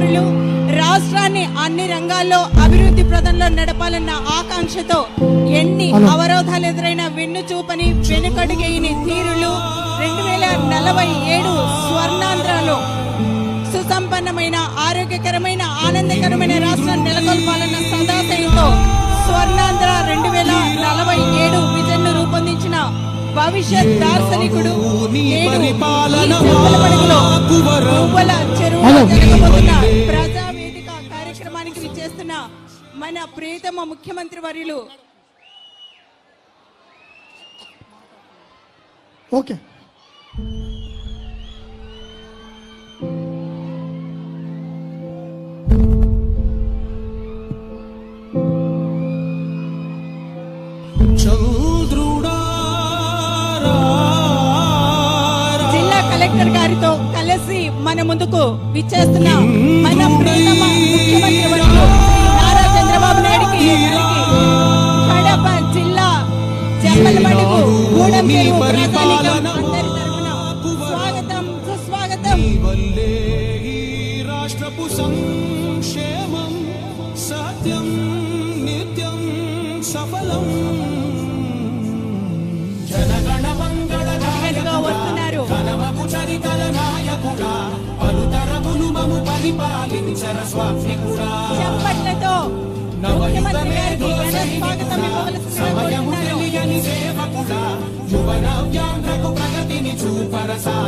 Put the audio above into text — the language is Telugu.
తత్పరులు రాష్ట్రాన్ని అన్ని రంగాల్లో అభివృద్ధి ప్రదంలో నడపాలన్న ఆకాంక్షతో ఎన్ని అవరోధాలు ఎదురైన వెన్ను చూపని వెనుకడుగేయని ధీరులు రెండు వేల నలభై ఏడు స్వర్ణాంధ్రలో సుసంపన్నమైన ఆరోగ్యకరమైన ఆనందకరమైన రాష్ట్రం నెలకొల్పాలన్న సదాశయంతో స్వర్ణాంధ్ర రెండు వేల నలభై ఏడు విజన్ను రూపొందించిన భవిష్యత్ దార్శనికుడు కార్యక్రమానికి విచ్చేస్తున్న మన ప్రియతమ ముఖ్యమంత్రి వర్యులు. ఓకే. జిల్లా కలెక్టర్ గారితో కలిసి మన ముందుకు విచ్చేస్తున్న మన ప్రియతమ స్వాగతం సుస్వాగతం రాష్ట్రపు సంక్షేమం సత్యం నిత్యం సఫలం. జనగణ మంగళ వస్తున్నారు. ఘనమగు చరితల నాయకుడా పలుతరములు మము పరిపాలించర స్వామికుడా. చప్పట్లతో ముఖ్యమంత్రి గారికి ఘన స్వాగతం ఇవ్వవలసిందిగా సమయము కోరుతున్నారు తెలియని సేవకుడా యువన వ్యాంధ్రకు ప్రగతిని చూపర సాధకుడా వైతాళికుడా